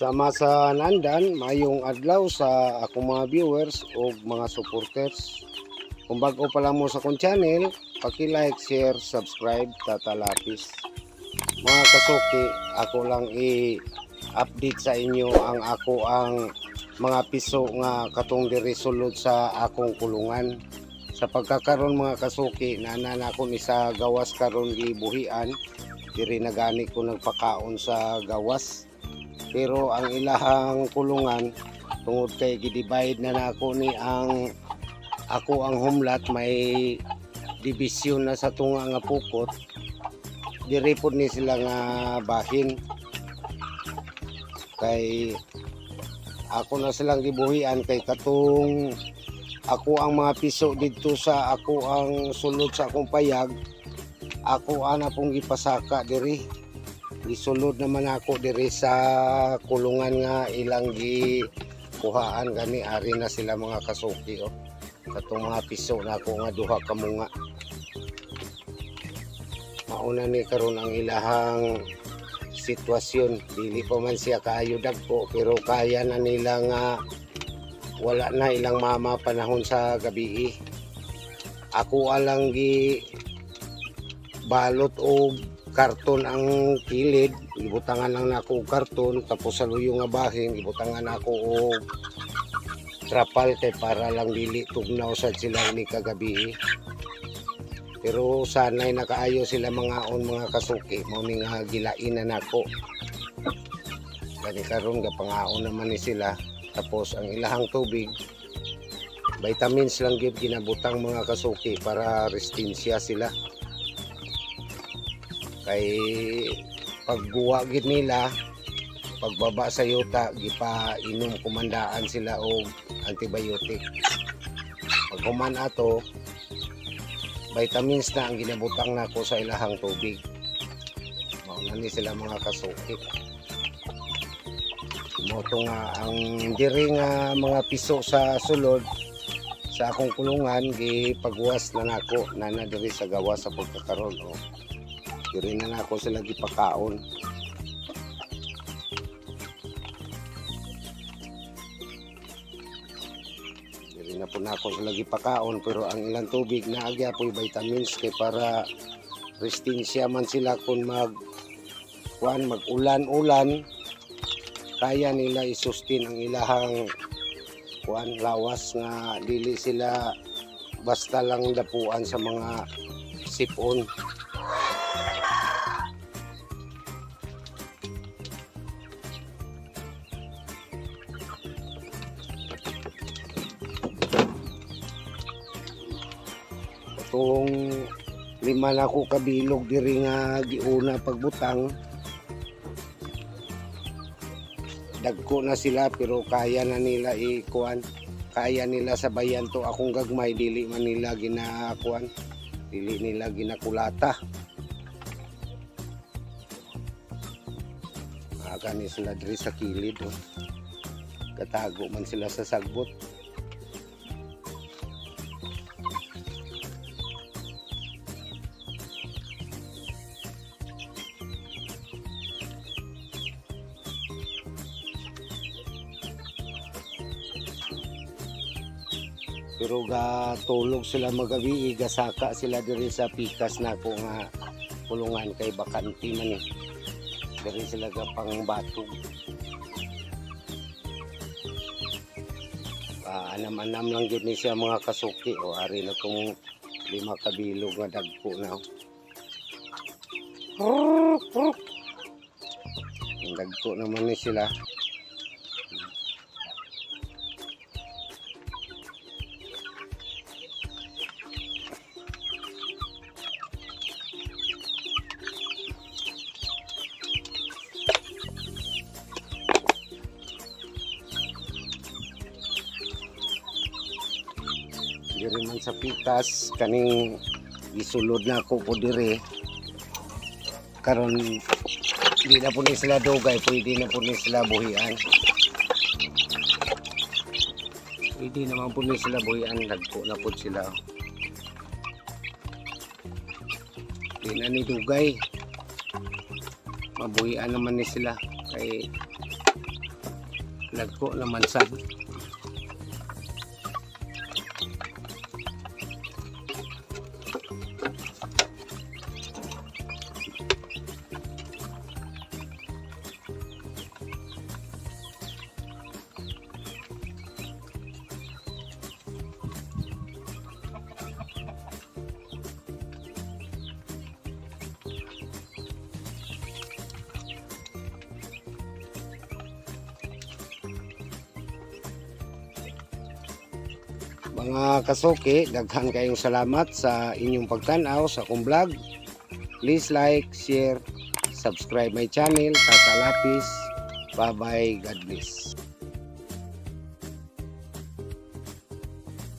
Sama sa nandan, mayong adlaw sa akong mga viewers o mga supporters. Kung bago pa lang mo sa akong channel, paki-like, share, subscribe, tatalapis. Mga kasuki, ako lang i-update sa inyo ang ako ang mga piso nga katong diri sulod sa akong kulungan. Sa pagkakaroon mga kasuki, nanan ako ni sa gawas karon gibuhian, diri nagani ko nagpakaon sa gawas. Pero ang ilahang kulungan tungod kay gidivide na nako ni ang ako ang humlat may division na sa tunga nga pukot diri pod ni sila nga bahin. Kay ako na silang gibuhian kay katong ako ang mga piso didto sa ako ang sulod sa akong payag. Ako ana pong gipasaka diri. Gisulod naman ako diri sa kulungan nga ilang gi kuhaan gani. Ari na sila mga kasuki oh. katong mga piso na ako nga duha ka mga mauna ni karon ang ilahang sitwasyon. Dili pa man siya kaayo dagko pero kaya na nila nga wala na ilang mama panahon sa gabi. Ako alang gi balot o karton ang kilid. Ibutangan lang nako og karton tapos sa luyo nga bahin ibutangan nako og trapal kay para lang dili tugnaw sa sila ni kagabi pero sanay nakaayo sila mga on mga kasuki. Mao ni nga gilain na nako. Gani karon ga pangaon naman ni sila. Tapos ang ilahang tubig vitamins lang gyud ginabutang mga kasuki para resistencia sila. Kay pagguwa gid nila pagbaba sa yuta gipa inom kumandaan sila og antibiotic. Pag human ato vitamins na ang ginabutang nako sa ilahang tubig mao na ni sila mga kasuki mo to nga ang diri nga mga piso sa sulod sa akong kulungan gi pagwas na nako nana diri sa gawa sa pagkakaroon oh. Diri na nako sila gipakaon. Na po nako sila gipakaon pero ang ilang tubig na agya po vitamins kay para resistensya man sila kung mag kuan mag-ulan-ulan kaya nila isustain ang ilahang kuan lawas nga dili sila basta lang dapuan sa mga sipon Itong lima na ko kabilog diri nga giuna pagbutang. Dagko na sila pero kaya na nila ikuan. Kaya nila sabayan to akong gagmay dili man nila ginakuan. Dili nila ginakulata. Aga ni sila diri sa kilid. Oh. Katago man sila sa sagbot. Pero ga tulog sila magabi gasaka sila diri sa pikas na ko nga kulungan kay bakanti man eh. Diri sila ga pangbatog ah, anam-anam lang gid ni siya mga kasuki. O ari na tong lima kabilog nga dagko na Ang dagko naman ni sila diri man sa pikas kaning gisulod na ako po diri karon Hindi na po ni sila dugay, pwede na po ni sila buhian. Pwede naman po ni sila buhian, nagpo na po sila. Hindi na ni dugay. Mabuhian naman ni sila. Kay nagpo naman sad. Mga kasuki, daghan kayong salamat sa inyong pagtanaw sa akong vlog. Please like, share, subscribe my channel, Tata Lapis. Bye-bye. God bless.